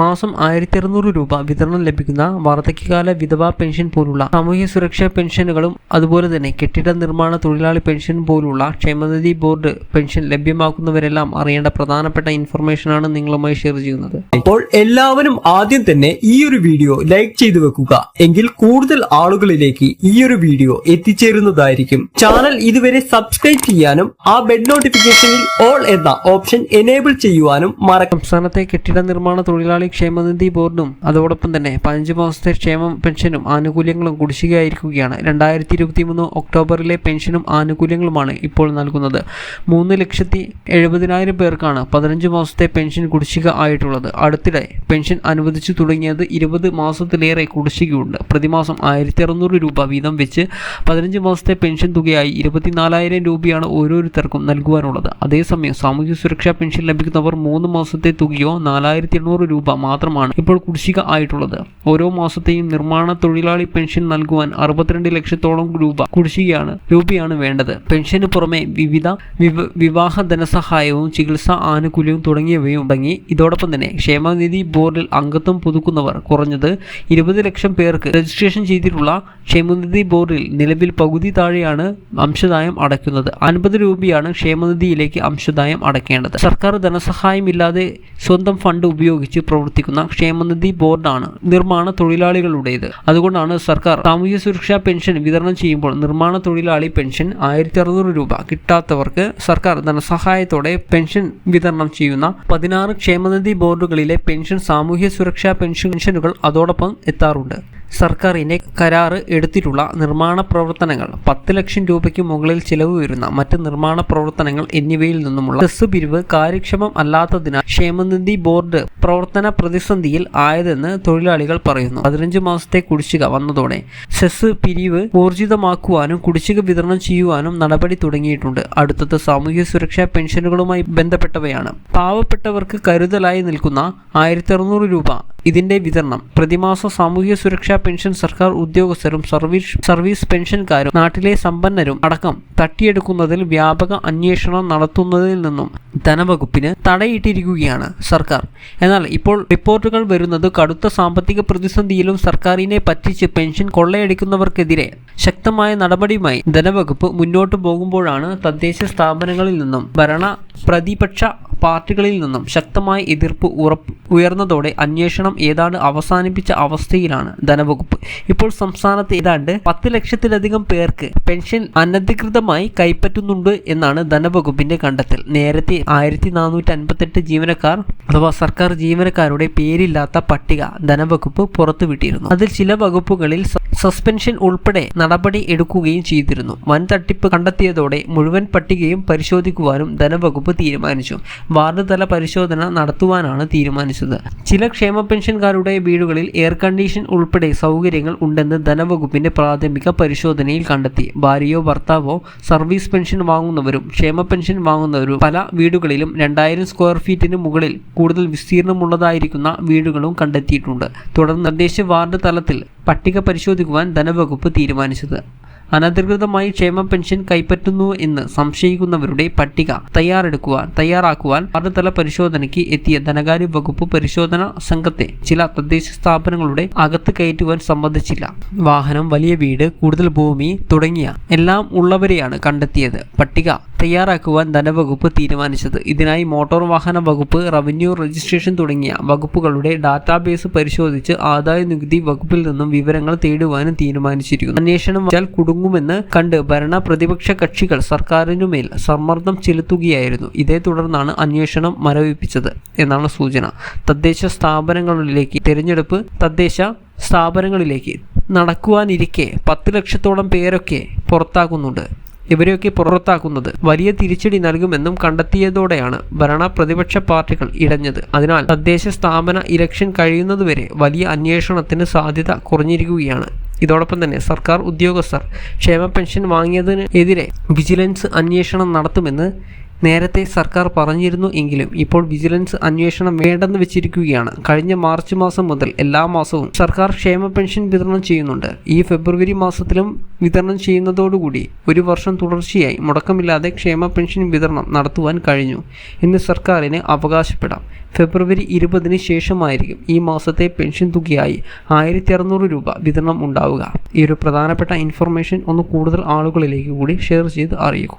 മാസം ആയിരത്തി അറുന്നൂറ് രൂപ വിതരണം ലഭിക്കുന്ന വാർദ്ധക്യകാല വിധവാ പെൻഷൻ പോലുള്ള സാമൂഹ്യ സുരക്ഷാ പെൻഷനുകളും അതുപോലെ തന്നെ കെട്ടിട നിർമ്മാണ തൊഴിലാളി പെൻഷൻ പോലുള്ള ക്ഷേമനിധി ബോർഡ് പെൻഷൻ ലഭ്യമാക്കുന്നവരെല്ലാം അറിയേണ്ട പ്രധാനപ്പെട്ട ഇൻഫർമേഷനാണ് നിങ്ങളുമായി ഷെയർ ചെയ്യുന്നത്. അപ്പോൾ എല്ലാവരും ആദ്യം തന്നെ ഈ ഒരു വീഡിയോ ലൈക്ക് ചെയ്തു വെക്കുക. എങ്കിൽ കൂടുതൽ ആളുകളിലേക്ക് ഈ ഒരു വീഡിയോ എത്തിച്ചേരുന്നതായിരിക്കും. ചാനൽ ഇതുവരെ സബ്സ്ക്രൈബ് ചെയ്യാനും ആ ബെഡ് നോട്ടിഫിക്കേഷനിൽ ഓൾ എന്ന ഓപ്ഷൻ എനേബിൾ ചെയ്യുവാനും മറക്കാം സംസ്ഥാനത്തെ കെട്ടിട നിർമ്മാണ തൊഴിലാളി ക്ഷേമനിധി ബോർഡും അതോടൊപ്പം തന്നെ പതിനഞ്ച് മാസത്തെ ക്ഷേമ പെൻഷനും ആനുകൂല്യങ്ങളും കുടിശ്ശികയായിരിക്കുകയാണ്. രണ്ടായിരത്തി ഇരുപത്തി മൂന്ന് ഒക്ടോബറിലെ പെൻഷനും ആനുകൂല്യങ്ങളുമാണ് ഇപ്പോൾ നൽകുന്നത്. മൂന്ന് ലക്ഷത്തി എഴുപതിനായിരം പേർക്കാണ് പതിനഞ്ച് മാസത്തെ പെൻഷൻ കുടിശ്ശിക ആയിട്ടുള്ളത്. അടുത്തിടെ പെൻഷൻ അനുവദിച്ചു തുടങ്ങിയത് ഇരുപത് മാസത്തിലേറെ കുടിശ്ശികയുണ്ട്. പ്രതിമാസം ആയിരത്തി അറുന്നൂറ് രൂപ വീതം വെച്ച് പതിനഞ്ച് മാസത്തെ പെൻഷൻ തുകയായി ഇരുപത്തിനാലായിരം രൂപയാണ് ഓരോരുത്തർക്കും നൽകുവാനുള്ളത്. അതേസമയം സാമൂഹ്യ സുരക്ഷാ പെൻഷൻ ലഭിക്കുന്നവർ മൂന്ന് മാസത്തെ തുകയോ നാലായിരത്തി എണ്ണൂറ് രൂപ മാത്രമാണ് ഇപ്പോൾ കുടിശ്ശിക ആയിട്ടുള്ളത്. ഓരോ മാസത്തെയും നിർമ്മാണ തൊഴിലാളി പെൻഷൻ നൽകുവാൻ അറുപത്തിരണ്ട് ലക്ഷത്തോളം രൂപ കുടിശ്ശികയാണ് രൂപയാണ് വേണ്ടത്. പെൻഷന് പുറമെ വിവിധ വിവ- വിവാഹ ധനസഹായവും ചികിത്സാ ആനുകൂല്യവും തുടങ്ങിയവയും തുടങ്ങി ഇതോടൊപ്പം തന്നെ ക്ഷേമനിധി ബോർഡിൽ അംഗത്വം പുതുക്കുന്നവർ കുറഞ്ഞത് ഇരുപത് ലക്ഷം പേർക്ക് രജിസ്ട്രേഷൻ ചെയ്തിട്ടുള്ള ക്ഷേമനിധി ബോർഡിൽ നിലവിൽ പകുതി താഴെയാണ് അംശദായം അടയ്ക്കുന്നത്. അൻപത് രൂപയാണ് ക്ഷേമനിധിയിലേക്ക് അംശദായം അടയ്ക്കേണ്ടത്. സർക്കാർ ധനസഹായമില്ലാതെ സ്വന്തം ഫണ്ട് ഉപയോഗിച്ച് പ്രവർത്തിക്കുന്ന ക്ഷേമനിധി ബോർഡാണ് നിർമ്മാണ തൊഴിലാളികളുടേത്. അതുകൊണ്ടാണ് സർക്കാർ സാമൂഹ്യ സുരക്ഷാ പെൻഷൻ വിതരണം ചെയ്യുമ്പോൾ നിർമ്മാണ തൊഴിലാളി പെൻഷൻ ആയിരത്തി അറുന്നൂറ് രൂപ കിട്ടാത്തവർക്ക് സർക്കാർ ധനസഹായത്തോടെ പെൻഷൻ വിതരണം ചെയ്യുന്ന പതിനാറ് ക്ഷേമനിധി ബോർഡുകളിലെ പെൻഷൻ സാമൂഹ്യ സുരക്ഷാ പെൻഷനുകൾ അതോടൊപ്പം എത്താറുണ്ട്. സർക്കാരിനെ കരാറ് എടുത്തിട്ടുള്ള നിർമ്മാണ പ്രവർത്തനങ്ങൾ പത്ത് ലക്ഷം രൂപയ്ക്ക് മുകളിൽ ചിലവ് വരുന്ന മറ്റ് നിർമ്മാണ പ്രവർത്തനങ്ങൾ എന്നിവയിൽ നിന്നുമുള്ള സെസ് പിരിവ് കാര്യക്ഷമം അല്ലാത്തതിനാൽ ക്ഷേമനിധി ബോർഡ് പ്രവർത്തന പ്രതിസന്ധിയിൽ ആയതെന്ന് തൊഴിലാളികൾ പറയുന്നു. പതിനഞ്ച് മാസത്തെ കുടിശ്ശിക വന്നതോടെ സെസ് പിരിവ് ഊർജിതമാക്കുവാനും കുടിശ്ശിക വിതരണം ചെയ്യുവാനും നടപടി തുടങ്ങിയിട്ടുണ്ട്. അടുത്തത് സാമൂഹ്യ സുരക്ഷാ പെൻഷനുകളുമായി ബന്ധപ്പെട്ടവയാണ്. പാവപ്പെട്ടവർക്ക് കരുതലായി നിൽക്കുന്ന ആയിരത്തി രൂപ ഇതിന്റെ വിതരണം പ്രതിമാസ സാമൂഹ്യ സുരക്ഷാ പെൻഷൻ സർക്കാർ ഉദ്യോഗസ്ഥരും സർവീസ് സർവീസ് പെൻഷൻകാരും നാട്ടിലെ സമ്പന്നരും അടക്കം തട്ടിയെടുക്കുന്നതിൽ വ്യാപക അന്വേഷണം നടത്തുന്നതിൽ നിന്നും ധനവകുപ്പിന് തടയിട്ടിരിക്കുകയാണ് സർക്കാർ. എന്നാൽ ഇപ്പോൾ റിപ്പോർട്ടുകൾ വരുന്നത് കടുത്ത സാമ്പത്തിക പ്രതിസന്ധിയിലും സർക്കാരിനെ പറ്റിച്ച് പെൻഷൻ കൊള്ളയടിക്കുന്നവർക്കെതിരെ ശക്തമായ നടപടിയുമായി ധനവകുപ്പ് മുന്നോട്ടു പോകുമ്പോഴാണ് തദ്ദേശ സ്ഥാപനങ്ങളിൽ നിന്നും ഭരണ പ്രതിപക്ഷ പാർട്ടികളിൽ നിന്നും ശക്തമായ എതിർപ്പ് ഉറപ്പ് ഉയർന്നതോടെ അന്വേഷണം ഏതാണ്ട് അവസാനിപ്പിച്ച അവസ്ഥയിലാണ് ധനവകുപ്പ്. ഇപ്പോൾ സംസ്ഥാനത്ത് ഏതാണ്ട് പത്ത് ലക്ഷത്തിലധികം പേർക്ക് പെൻഷൻ അനധികൃതമായി കൈപ്പറ്റുന്നുണ്ട് എന്നാണ് ധനവകുപ്പിന്റെ കണ്ടെത്തൽ. നേരത്തെ ആയിരത്തി നാനൂറ്റി അൻപത്തെട്ട് ജീവനക്കാർ അഥവാ സർക്കാർ ജീവനക്കാരുടെ പേരില്ലാത്ത പട്ടിക ധനവകുപ്പ് പുറത്തുവിട്ടിരുന്നു. അതിൽ ചില വകുപ്പുകളിൽ സസ്പെൻഷൻ ഉൾപ്പെടെ നടപടി എടുക്കുകയും ചെയ്തിരുന്നു. വൻ തട്ടിപ്പ് കണ്ടെത്തിയതോടെ മുഴുവൻ പട്ടികയും പരിശോധിക്കുവാനും ധനവകുപ്പ് തീരുമാനിച്ചു. വാർഡ് തല പരിശോധന നടത്തുവാനാണ് തീരുമാനിച്ചത്. ചില ക്ഷേമ പെൻഷൻകാരുടെ വീടുകളിൽ എയർ കണ്ടീഷൻ ഉൾപ്പെടെ സൗകര്യങ്ങൾ ഉണ്ടെന്ന് ധനവകുപ്പിന്റെ പ്രാഥമിക പരിശോധനയിൽ കണ്ടെത്തി. ഭാര്യയോ ഭർത്താവോ സർവീസ് പെൻഷൻ വാങ്ങുന്നവരും ക്ഷേമ പെൻഷൻ വാങ്ങുന്നവരും പല വീടുകളിലും രണ്ടായിരം സ്ക്വയർ ഫീറ്റിന് മുകളിൽ കൂടുതൽ വിസ്തീർണമുള്ളതായിരിക്കുന്ന വീടുകളും കണ്ടെത്തിയിട്ടുണ്ട്. തുടർന്ന് നിർദ്ദേശ വാർഡ് തലത്തിൽ പട്ടിക പരിശോധിക്കുവാൻ ധനവകുപ്പ് തീരുമാനിച്ചത്. അനധികൃതമായി ക്ഷേമ പെൻഷൻ കൈപ്പറ്റുന്നു എന്ന് സംശയിക്കുന്നവരുടെ പട്ടിക തയ്യാറെടുക്കുവാൻ തയ്യാറാക്കുവാൻ വാർഡ്തല പരിശോധനയ്ക്ക് എത്തിയ ധനകാര്യ വകുപ്പ് പരിശോധന സംഘത്തെ ചില തദ്ദേശ സ്ഥാപനങ്ങളുടെ അകത്ത് കയറ്റുവാൻ സമ്മതിച്ചില്ല. വാഹനം വലിയ വീട് കൂടുതൽ ഭൂമി തുടങ്ങിയ എല്ലാം ഉള്ളവരെയാണ് കണ്ടെത്തിയത്. പട്ടിക തയ്യാറാക്കുവാൻ ധനവകുപ്പ് തീരുമാനിച്ചത്. ഇതിനായി മോട്ടോർ വാഹന വകുപ്പ് റവന്യൂ രജിസ്ട്രേഷൻ തുടങ്ങിയ വകുപ്പുകളുടെ ഡാറ്റാബേസ് പരിശോധിച്ച് ആദായ നികുതി വകുപ്പിൽ നിന്നും വിവരങ്ങൾ തേടുവാനും തീരുമാനിച്ചിരിക്കുന്നു. അന്വേഷണം വച്ചാൽ കുടുങ്ങുമെന്ന് കണ്ട് ഭരണ പ്രതിപക്ഷ കക്ഷികൾ സർക്കാരിനുമേൽ സമ്മർദ്ദം ചെലുത്തുകയായിരുന്നു. ഇതേ തുടർന്നാണ് അന്വേഷണം മരവിപ്പിച്ചത് എന്നാണ് സൂചന. തദ്ദേശ സ്ഥാപനങ്ങളിലേക്ക് തിരഞ്ഞെടുപ്പ് തദ്ദേശ സ്ഥാപനങ്ങളിലേക്ക് നടക്കുവാനിരിക്കെ പത്ത് ലക്ഷത്തോളം പേരൊക്കെ പുറത്താക്കുന്നുണ്ട് ഇവരെയൊക്കെ പുറത്താക്കുന്നത് വലിയ തിരിച്ചടി നൽകുമെന്നും കണ്ടെത്തിയതോടെയാണ് ഭരണ പ്രതിപക്ഷ പാർട്ടികൾ ഇടഞ്ഞത്. അതിനാൽ തദ്ദേശ സ്ഥാപന ഇലക്ഷൻ കഴിയുന്നതുവരെ വലിയ അന്വേഷണത്തിന് സാധ്യത കുറഞ്ഞിരിക്കുകയാണ്. ഇതോടൊപ്പം തന്നെ സർക്കാർ ഉദ്യോഗസ്ഥർ ക്ഷേമ പെൻഷൻ വാങ്ങിയതിനെതിരെ വിജിലൻസ് അന്വേഷണം നടത്തുമെന്ന് നേരത്തെ സർക്കാർ പറഞ്ഞിരുന്നു എങ്കിലും ഇപ്പോൾ വിജിലൻസ് അന്വേഷണം വേണ്ടെന്ന് വെച്ചിരിക്കുകയാണ്. കഴിഞ്ഞ മാർച്ച് മാസം മുതൽ എല്ലാ മാസവും സർക്കാർ ക്ഷേമ പെൻഷൻ വിതരണം ചെയ്യുന്നുണ്ട്. ഈ ഫെബ്രുവരി മാസത്തിലും വിതരണം ചെയ്യുന്നതോടുകൂടി ഒരു വർഷം തുടർച്ചയായി മുടക്കമില്ലാതെ ക്ഷേമ പെൻഷൻ വിതരണം നടത്തുവാൻ കഴിഞ്ഞു എന്ന് സർക്കാരിന് അവകാശപ്പെടാം. ഫെബ്രുവരി ഇരുപതിന് ശേഷമായിരിക്കും ഈ മാസത്തെ പെൻഷൻ തുകയായി ആയിരത്തി അറുന്നൂറ് രൂപ വിതരണം ഉണ്ടാവുക. ഈ ഒരു പ്രധാനപ്പെട്ട ഇൻഫർമേഷൻ ഒന്ന് കൂടുതൽ ആളുകളിലേക്ക് കൂടി ഷെയർ ചെയ്ത് അറിയിക്കും.